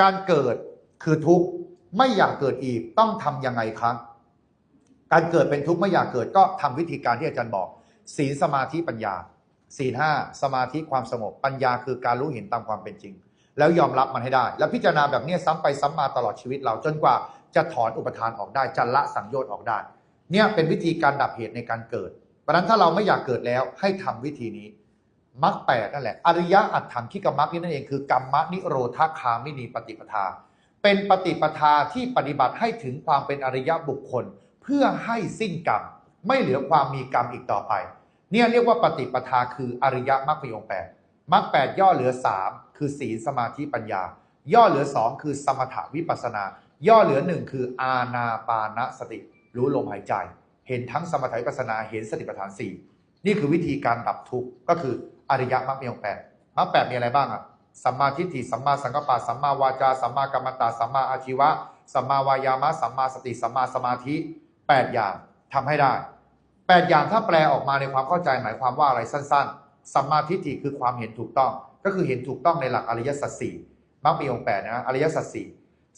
การเกิดคือทุกข์ไม่อยากเกิดอีกต้องทำยังไงครับ การเกิดเป็นทุกข์ไม่อยากเกิดก็ทำวิธีการที่อาจารย์บอก ศีลสมาธิปัญญา ศีลห้าสมาธิความสงบปัญญาคือการรู้เห็นตามความเป็นจริง แล้วยอมรับมันให้ได้ แล้วพิจารณาแบบนี้ซ้ำไปซ้ำมาตลอดชีวิตเราจนกว่าจะถอนอุปทานออกได้จะละสังโยชน์ออกได้ เนี่ยเป็นวิธีการดับเหตุในการเกิดเพราะฉะนั้นถ้าเราไม่อยากเกิดแล้วให้ทำวิธีนี้ มรรคแปดนั่นแหละ อริยะอัตถังคิกมรรคนี่นั่นเองคือกรรมนิโรธคามินีปฏิปทา เป็นปฏิปทาที่ปฏิบัติให้ถึงความเป็นอริยบุคคล เพื่อให้สิ้นกรรม ไม่เหลือความมีกรรมอีกต่อไป เนี่ยเรียกว่าปฏิปทาคืออริยมรรคมีองแปดมรรคแปดย่อเหลือสามคือศีลสมาธิปัญญา ย่อเหลือสองคือสมถวิปัสนา ย่อเหลือหนึ่งคืออาณาปานสติ รู้ลมหายใจ เห็นทั้งสมถะวิปัสสนาเห็นสติปัฏฐานสี่ นี่คือวิธีการดับทุกข์ก็คืออริยมรรคมีองค์แปดมรรคแปดมีอะไรบ้างอะสัมมาทิฏฐิสัมมาสังกัปปะสัมมาวาจาสัมมากัมมันตะสัมมาอาชีวะสัมมาวายามะสัมมาสติสัมมาสมาธิแปดอย่างทำให้ได้แปดอย่างถ้าแปลออกมาในความเข้าใจหมายความว่าอะไรสั้น ๆ สัมมาทิฏฐิคือความเห็นถูกต้อง ก็คือเห็นถูกต้องในหลักอริยสัจสี่มรรคมีองค์แปดนะอริยสัจสี่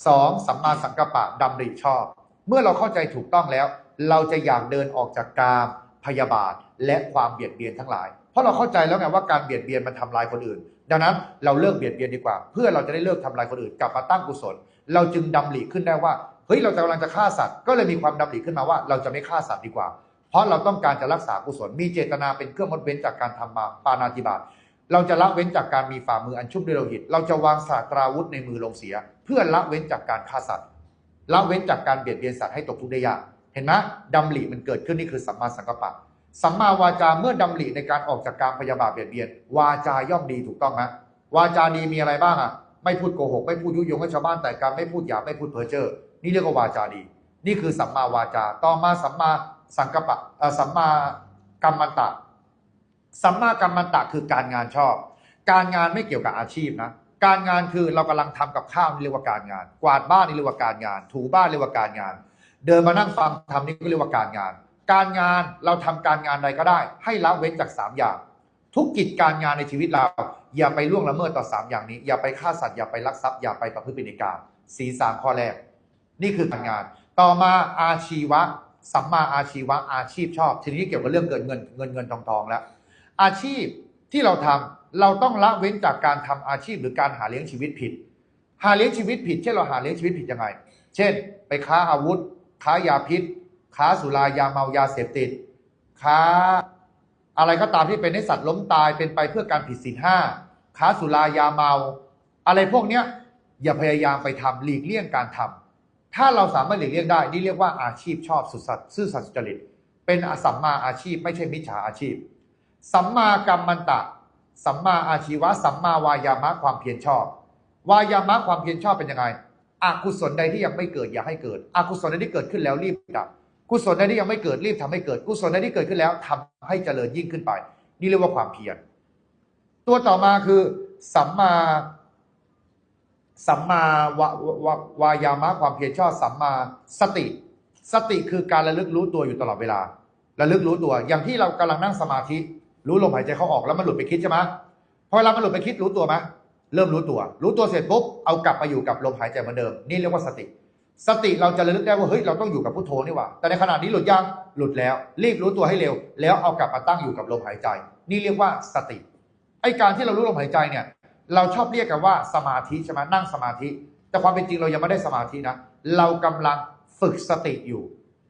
สองสัมมาสังกัปปะดำริชอบ เมื่อเราเข้าใจถูกต้องแล้ว เราจะอยากเดินออกจากกาม พยาบาทและความเบียดเบียนทั้งหลาย เพราะเราเข้าใจแล้วไงว่าการเบียดเบียนมันทำลายคนอื่น ดังนั้นเราเลิกเบียดเบียนดีกว่า เพื่อเราจะได้เลิกทำลายคนอื่นกลับมาตั้งกุศล เราจึงดำริขึ้นได้ว่าเฮ้ยเราจะกำลังจะฆ่าสัตว์ก็เลยมีความดำริขึ้นมาว่า เราจะไม่ฆ่าสัตว์ดีกว่า เพราะเราต้องการจะรักษากุศลมีเจตนาเป็นเครื่องงดเว้นจากการทำมาปานาธิบาตเราจะละเว้นจากการมีฝ่ามืออันชุ่มด้วยโลหิต เราจะวางศาสตราวุธในมือลงเสีย เพื่อละเว้นจากการฆ่าสัตว์ละเว้นจากการเบียดเบียนสัตว์ให้ตกทุกข์ได้ยาก เห็นไหมดำริมันเกิดขึ้นนี่คือสัมมาสังกัปปะ สัมมาวาจาเมื่อดำริในการออกจากการพยาบาทเบียดเบียน วาจาย่อมดีถูกต้องไหมวาจาดีมีอะไรบ้างอะ ไม่พูดโกหก ไม่พูดยุยงให้ชาวบ้านแต่การไม่พูดหยาบไม่พูดเพ้อเจ้อนี่เรียกว่าวาจาดี นี่คือสัมมาวาจา ต่อมาสัมมาสังกัปปะเอ่อสัมมากัมมันตะ สัมมากัมมันตะคือการงานชอบ การงานไม่เกี่ยวกับอาชีพนะการงานคือเรากำลังทำกับข้าวนี่เรียกว่าการงาน กวาดบ้านนี่เรียกว่าการงาน ถูบ้านเรียกว่าการงาน เดินมานั่งฟังทำนี่ก็เรียกว่าการงาน การงานเราทำการงานใดก็ได้ ให้ละเว้นจาก 3 อย่าง ทุกกิจการงานในชีวิตเรา อย่าไปล่วงละเมิดต่อ 3 อย่างนี้ อย่าไปฆ่าสัตว์อย่าไปลักทรัพย์อย่าไปประพฤติผิดในกามสีสามข้อแรก นี่คือการงาน ต่อมาอาชีวะสัมมาอาชีวะอาชีพชอบ ทีนี้เกี่ยวกับเรื่องเกิดเงินเงินเงินทองทองแล้ว อาชีพที่เราทำเราต้องละเว้นจากการทำอาชีพหรือการหาเลี้ยงชีวิตผิด หาเลี้ยงชีวิตผิด เช่นเราหาเลี้ยงชีวิตผิดยังไง เช่น ไปค้าอาวุธ ค้ายาพิษ ค้าสุรายาเมายาเสพติด ค้าอะไรก็ตามที่เป็นให้สัตว์ล้มตายเป็นไปเพื่อการผิดศีลห้าค้าสุรายาเมา อะไรพวกเนี้ยอย่าพยายามไปทำหลีกเลี่ยงการทำถ้าเราสามารถหลีกเลี่ยงได้ นี่เรียกว่าอาชีพชอบสุดสัตย์ซื่อสัตย์สุจริต เป็นอสัมมาอาชีพ ไม่ใช่มิจฉาอาชีพ สัมมากัมมันตะ สัมมาอาชีวะ สัมมาวายามะความเพียรชอบ วายามะความเพียรชอบเป็นยังไง อกุศลใดที่ยังไม่เกิดอย่าให้เกิดอกุศลใดที่เกิดขึ้นแล้วรีบดับกุศลใดที่ยังไม่เกิดรีบทำให้เกิดกุศลใดที่เกิดขึ้นแล้วทำให้เจริญยิ่งขึ้นไป นี่เรียกว่าความเพียรตัวต่อมาคือสัมมาสัมมาวาวาวายามะความเพียรชอบสัมมาสติ สติคือการระลึกรู้ตัวอยู่ตลอดเวลา ระลึกรู้ตัว อย่างที่เรากำลังนั่งสมาธิ รู้ลมหายใจเข้าออกแล้วมันหลุดไปคิดใช่ไหมพอเวลามันหลุดไปคิดรู้ตัวไหม เริ่มรู้ตัว รู้ตัวเสร็จปุ๊บเอากลับมาอยู่กับลมหายใจเหมือนเดิม นี่เรียกว่าสติ สติเราจะระลึกได้ว่าเฮ้ยเราต้องอยู่กับพุทโธนี่ว่า แต่ในขณะนี้หลุดยังหลุดแล้ว รีบรู้ตัวให้เร็ว แล้วเอากลับมาตั้งอยู่กับลมหายใจ นี่เรียกว่าสติไอการที่เรารู้ลมหายใจเนี่ย เราชอบเรียกกันว่าสมาธิใช่ไหมนั่งสมาธิ แต่ความเป็นจริงเรายังไม่ได้สมาธินะเรากำลังฝึกสติอยู่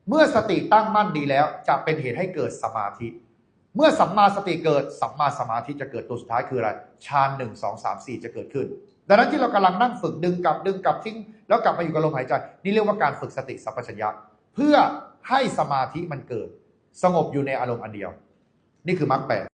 เมื่อสติตั้งมั่นดีแล้วจะเป็นเหตุให้เกิดสมาธิ เมื่อสัมมาสติเกิด สัมมาสมาธิจะเกิดตัวสุดท้ายคืออะไรฌานหนึ่งสองสามสี่จะเกิดขึ้น ดังนั้นที่เรากำลังนั่งฝึกดึงกลับดึงกลับทิ้ง แล้วกลับมาอยู่กับลมหายใจ นี่เรียกว่าการฝึกสติสัมปชัญญะเพื่อให้สมาธิมันเกิด สงบอยู่ในอารมณ์อันเดียว นี่คือมรรคแปด